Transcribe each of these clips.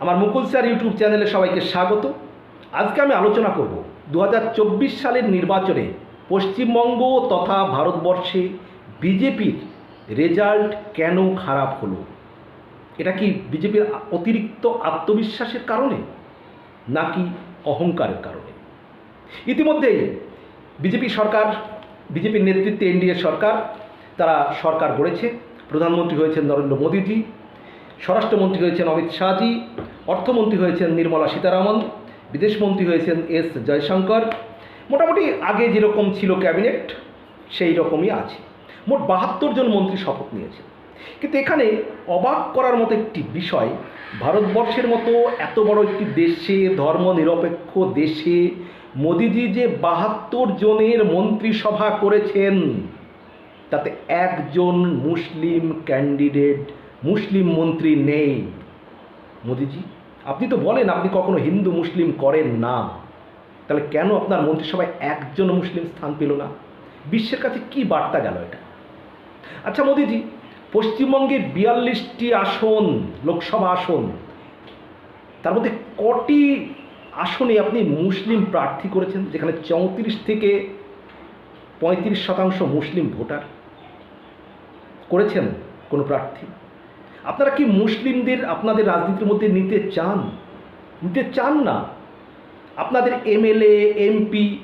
আমার মুকুল sir YouTube চ্যানেলে সবাইকে স্বাগত। আজকে আমি আলোচনা করব দু হাজার চব্বিশ সালের নির্বাচনে পশ্চিমবঙ্গ তথা ভারতবর্ষে বিজেপির রেজাল্ট কেন খারাপ হলো? এটা কি বিজেপির অতিরিক্ত আত্মবিশ্বাসের কারণে নাকি অহংকারের কারণে? ইতিমধ্যেই বিজেপি সরকার, বিজেপির নেতৃত্বে এনডিএ সরকার, তারা সরকার গড়েছে। প্রধানমন্ত্রী হয়েছেন নরেন্দ্র মোদীজি। স্বরাষ্ট্রমন্ত্রী হয়েছেন অমিত শাহজি, অর্থমন্ত্রী হয়েছেন নির্মলা সীতারামন, বিদেশমন্ত্রী হয়েছেন এস জয়শঙ্কর। মোটামুটি আগে যেরকম ছিল ক্যাবিনেট, সেই রকমই আছে। মোট বাহাত্তর জন মন্ত্রী শপথ নিয়েছেন। কিন্তু এখানে অবাক করার মতো একটি বিষয়, ভারতবর্ষের মতো এত বড় একটি দেশে, ধর্মনিরপেক্ষ দেশে মোদিজি যে বাহাত্তর জনের মন্ত্রিসভা করেছেন, তাতে একজন মুসলিম ক্যান্ডিডেট মুসলিম মন্ত্রী নেই। মোদিজি, আপনি তো বলেন আপনি কখনো হিন্দু মুসলিম করেন না। তাহলে কেন আপনার মন্ত্রিসভায় একজন মুসলিম স্থান পেল না? বিশ্বের কাছে কি বার্তা গেল এটা? আচ্ছা মোদিজি, পশ্চিমবঙ্গে বিয়াল্লিশটি আসন, লোকসভা আসন, তার মধ্যে কটি আসনে আপনি মুসলিম প্রার্থী করেছেন, যেখানে চৌত্রিশ থেকে পঁয়ত্রিশ শতাংশ মুসলিম ভোটার করেছেন কোনো প্রার্থী? আপনারা কি মুসলিমদের আপনাদের রাজনীতির মধ্যে নিতে চান? নিতে চান না? আপনাদের এমএলএ, এমপি,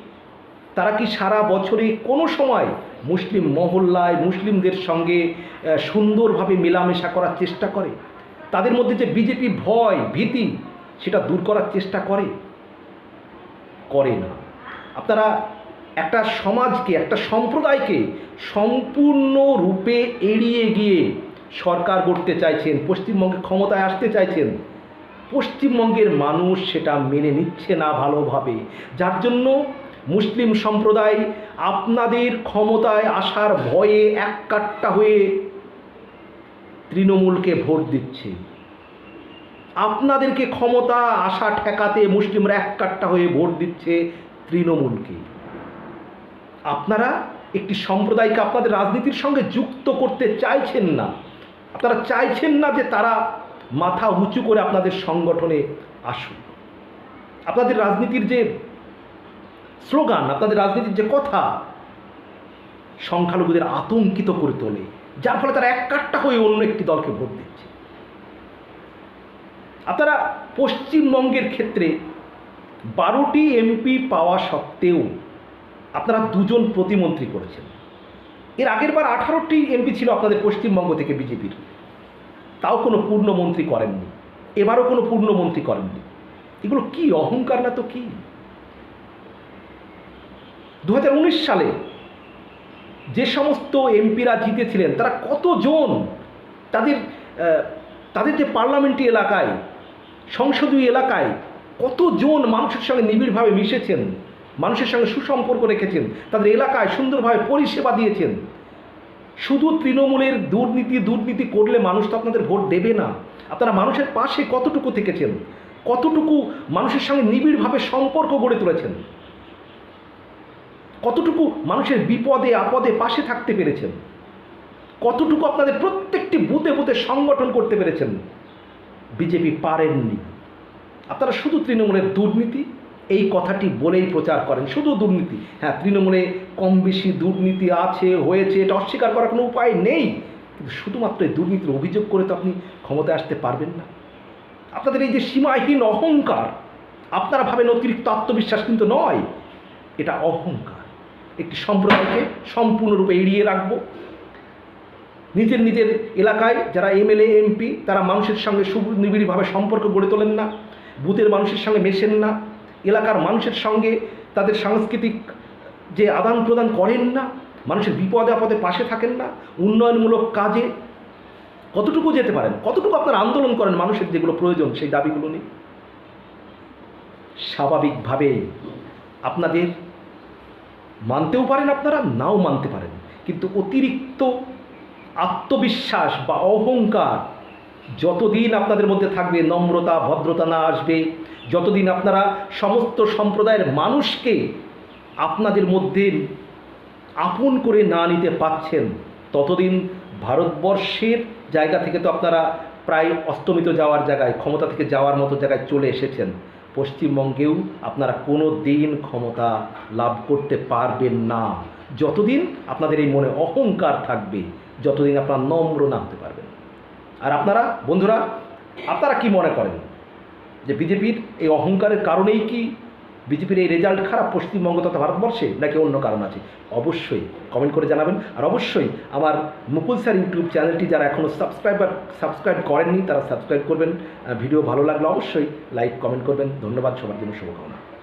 তারা কি সারা বছরে কোনো সময় মুসলিম মহল্লায় মুসলিমদের সঙ্গে সুন্দরভাবে মেলামেশা করার চেষ্টা করে? তাদের মধ্যে যে বিজেপি ভয়, ভীতি, সেটা দূর করার চেষ্টা করে? করে না। আপনারা একটা সমাজকে, একটা সম্প্রদায়কে সম্পূর্ণ রূপে এড়িয়ে গিয়ে সরকার গড়তে চাইছেন, পশ্চিমবঙ্গে ক্ষমতায় আসতে চাইছেন, পশ্চিমবঙ্গের মানুষ সেটা মেনে নিচ্ছে না ভালোভাবে। যার জন্য মুসলিম সম্প্রদায় আপনাদের ক্ষমতায় আসার ভয়ে এক কাট্টা হয়ে তৃণমূলকে ভোট দিচ্ছে। আপনাদেরকে ক্ষমতা আসা ঠেকাতে মুসলিমরা এক কাট্টা হয়ে ভোট দিচ্ছে তৃণমূলকে। আপনারা একটি সম্প্রদায়কে আপনাদের রাজনীতির সঙ্গে যুক্ত করতে চাইছেন না। আপনারা চাইছেন না যে তারা মাথা উঁচু করে আপনাদের সংগঠনে আসুন আপনাদের রাজনীতির যে স্লোগান, আপনাদের রাজনীতির যে কথা সংখ্যালঘুদের আতঙ্কিত করে তোলে, যার ফলে তারা এক কাট্টা হয়ে অন্য একটি দলকে ভোট দিচ্ছে। আপনারা পশ্চিমবঙ্গের ক্ষেত্রে বারোটি এমপি পাওয়া সত্ত্বেও আপনারা দুজন প্রতিমন্ত্রী করেছেন। এর আগের বার আঠারোটি এমপি ছিল আপনাদের পশ্চিমবঙ্গ থেকে বিজেপির তাও কোনো পূর্ণমন্ত্রী করেননি। এবারও কোনো পূর্ণমন্ত্রী করেননি। এগুলো কি অহংকার না তো কি? দু হাজার উনিশ সালে যে সমস্ত এমপিরা জিতেছিলেন, তারা কতজন তাদের তাদের যে পার্লামেন্টরি এলাকায়, সংসদীয় এলাকায় কতজন মানুষের সঙ্গে নিবিড়ভাবে মিশেছেন, মানুষের সঙ্গে সুসম্পর্ক রেখেছেন, তাদের এলাকায় সুন্দরভাবে পরিষেবা দিয়েছেন শুধু তৃণমূলের দুর্নীতি দুর্নীতি করলে মানুষ তো আপনাদের ভোট দেবে না। আপনারা মানুষের পাশে কতটুকু থেকেছেন? কতটুকু মানুষের সঙ্গে নিবিড়ভাবে সম্পর্ক গড়ে তুলেছেন? কতটুকু মানুষের বিপদে, আপদে পাশে থাকতে পেরেছেন? কতটুকু আপনাদের প্রত্যেকটি বুথে বুথে সংগঠন করতে পেরেছেন? বিজেপি পারেননি। আপনারা শুধু তৃণমূলের দুর্নীতি এই কথাটি বলেই প্রচার করেন। শুধু দুর্নীতি। হ্যাঁ তৃণমূলে কম বেশি দুর্নীতি আছে, হয়েছে, এটা অস্বীকার করার কোনো উপায় নেই। কিন্তু শুধুমাত্র এই দুর্নীতির অভিযোগ করে তো আপনি ক্ষমতায় আসতে পারবেন না। আপনাদের এই যে সীমাহীন অহংকার, আপনারা ভাবেন অতিরিক্ত আত্মবিশ্বাস কিন্তু নয়, এটা অহংকার। একটি সম্প্রদায়কে সম্পূর্ণরূপে এড়িয়ে রাখব। নিজের নিজের এলাকায় যারা এমএলএ, এমপি, তারা মানুষের সঙ্গে সুনিবিড়ভাবে সম্পর্ক গড়ে তোলেন না। বুথের মানুষের সঙ্গে মেশেন না। এলাকার মানুষের সঙ্গে তাদের সাংস্কৃতিক যে আদান প্রদান করেন না, মানুষের বিপদে আপদে পাশে থাকেন না, উন্নয়নমূলক কাজে কতটুকু যেতে পারেন? কতটুকু আপনারা আন্দোলন করেন মানুষের যেগুলো প্রয়োজন সেই দাবিগুলো নিয়ে? স্বাভাবিকভাবে আপনাদের মানতেও পারেন আপনারা, নাও মানতে পারেন। কিন্তু অতিরিক্ত আত্মবিশ্বাস বা অহংকার যতদিন আপনাদের মধ্যে থাকবে নম্রতা, ভদ্রতা না আসবে, যতদিন আপনারা সমস্ত সম্প্রদায়ের মানুষকে আপনাদের মধ্যে আপন করে না নিতে পাচ্ছেন ততদিন ভারতবর্ষের জায়গা থেকে তো আপনারা প্রায় অস্তমিত যাওয়ার জায়গায়, ক্ষমতা থেকে যাওয়ার মতো জায়গায় চলে এসেছেন। পশ্চিমবঙ্গেও আপনারা কোনো দিন ক্ষমতা লাভ করতে পারবেন না। যতদিন আপনাদের এই মনে অহংকার থাকবে, যতদিন আপনারা নম্র না হতে পারবেন। আর আপনারা, বন্ধুরা, আপনারা কি মনে করেন যে বিজেপির এই অহংকারের কারণেই কি বিজেপির এই রেজাল্ট খারাপ পশ্চিমবঙ্গ তথা ভারতবর্ষে, নাকি অন্য কারণ আছে? অবশ্যই কমেন্ট করে জানাবেন। আর অবশ্যই আমার মুকুল স্যার ইউটিউব চ্যানেলটি যারা এখনও সাবস্ক্রাইবার সাবস্ক্রাইব করেননি, তারা সাবস্ক্রাইব করবেন। ভিডিও ভালো লাগলে অবশ্যই লাইক কমেন্ট করবেন। ধন্যবাদ, সবার জন্য শুভকামনা।